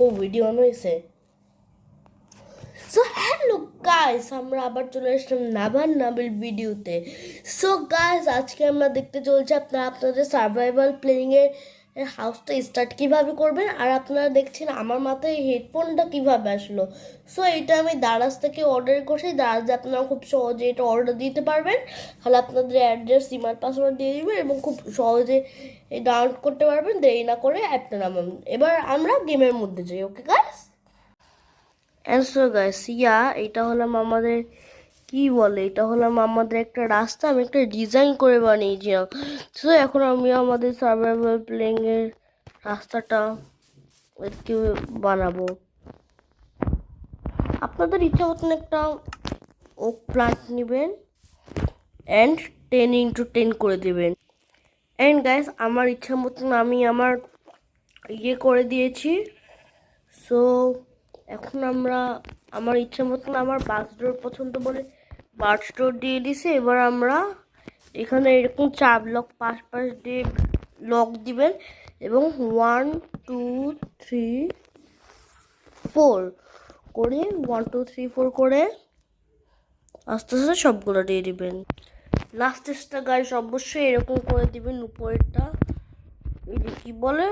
O video on হয়েছে so hello guys আমরা আবার চলে আসলাম নাভার নাবিল ভিডিওতে সো গাইস আজকে আমরা দেখতে চলছি আপনারা আপনাদের সার্ভাইভাল প্লেয়িংয়ের হাউসটা স্টার্ট কীভাবে করবেন? আর আপনারা দেখছেন আমার মাথায় হেডফোনটা কীভাবে আসলো? সো এটা আমি দারাজ থেকে অর্ডার করছি। দারাজে আপনারা খুব সহজে এটা অর্ডার দিতে পারবেন। তাহলে আপনাদের অ্যাড্রেস ইমেল পাসওয়ার্ড দিয়ে দিবেন এবং খুব সহজে ডাউনলোড করতে পারবেন। দেরি না করে অ্যাপটা নামাবেন। এবার আমরা গেমের মধ্যে যাই okay guys answer guys yeah এটা হলাম আমাদের কি বলে? এটা হলাম আমাদের একটা রাস্তা, আমি একটা ডিজাইন করে বানিয়েছিলাম তো এখন আমি আমাদের সার্ভাইভাল প্লেইং এর রাস্তাটা একটু বানাবো। আপনাদের ইচ্ছা মতন একটা ওক প্লান্ট নেবেন অ্যান্ড টেন ইন্টু টেন করে দেবেন। অ্যান্ড গাইস আমার ইচ্ছা মতন আমি আমার ইয়ে করে দিয়েছি। সো এখন আমরা, আমার ইচ্ছা মতন আমার বাস ডোর পছন্দ বলে বাস ডোর দিয়ে দিছে, এবার আমরা এখানে এরকম চার ব্লক পাশ পাশ দিয়ে লক দিবেন এবং ওয়ান টু থ্রি ফোর করে ওয়ান টু থ্রি ফোর করে আস্তে আস্তে সবগুলো দিয়ে দিবেন। লাস্টেরটা গাইস অবশ্যই এরকম করে দিবেন, উপরেরটা এটা কি বলে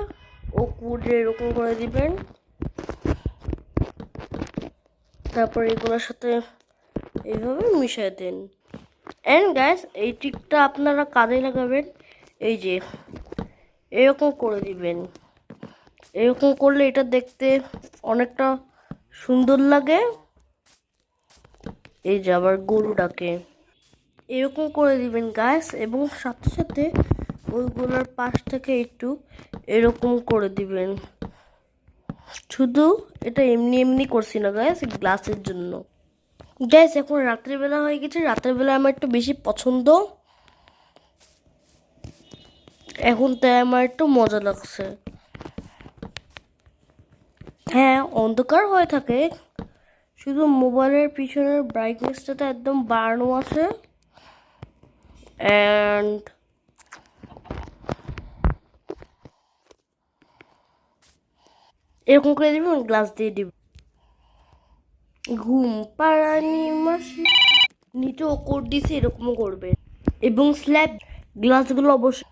ও কুড়ে এরকম করে দিবেন। তারপর এগুলোর সাথে এইভাবে মিশিয়ে দেন। অ্যান্ড গ্যাস এই টিকটা আপনারা কাজে লাগাবেন। এই যে, এরকম করে দিবেন। এরকম করলে এটা দেখতে অনেকটা সুন্দর লাগে। এই যে আবার গরুটাকে এরকম করে দিবেন গ্যাস এবং সাথে সাথে ওইগুলোর পাশ থেকে একটু এরকম করে দিবেন। শুধু এটা এমনি এমনি করছি না গ্যাস গ্লাসের জন্য। গ্যাস এখন রাত্রিবেলা হয়ে গেছে। রাত্রিবেলা আমার একটু বেশি পছন্দ। এখন তাই আমার একটু মজা লাগছে। হ্যাঁ অন্ধকার হয়ে থাকে। শুধু মোবাইলের পিছনের ব্রাইটনেসটা একদম বাড়ানো আছে। অ্যান্ড এরকম করে দিবি গ্লাস দিয়ে দিবি ঘুম পাড়ানি মাসি নিচে ওকর দিছে, এরকমও করবে। এবং স্ল্যাব গ্লাসগুলো অবশ্য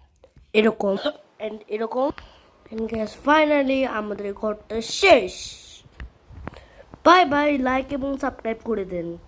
এরকম। অ্যান্ড এরকম। গ্যাস ফাইনালি আমাদের ঘরটা শেষ। বাই বাই লাইক এবং সাবস্ক্রাইব করে দেন।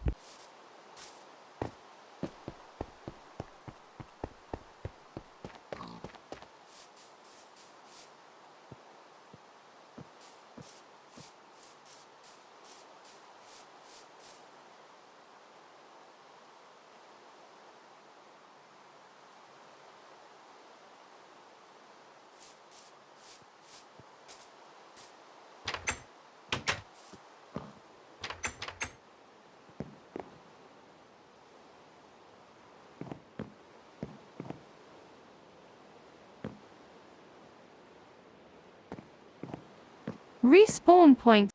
Respawn point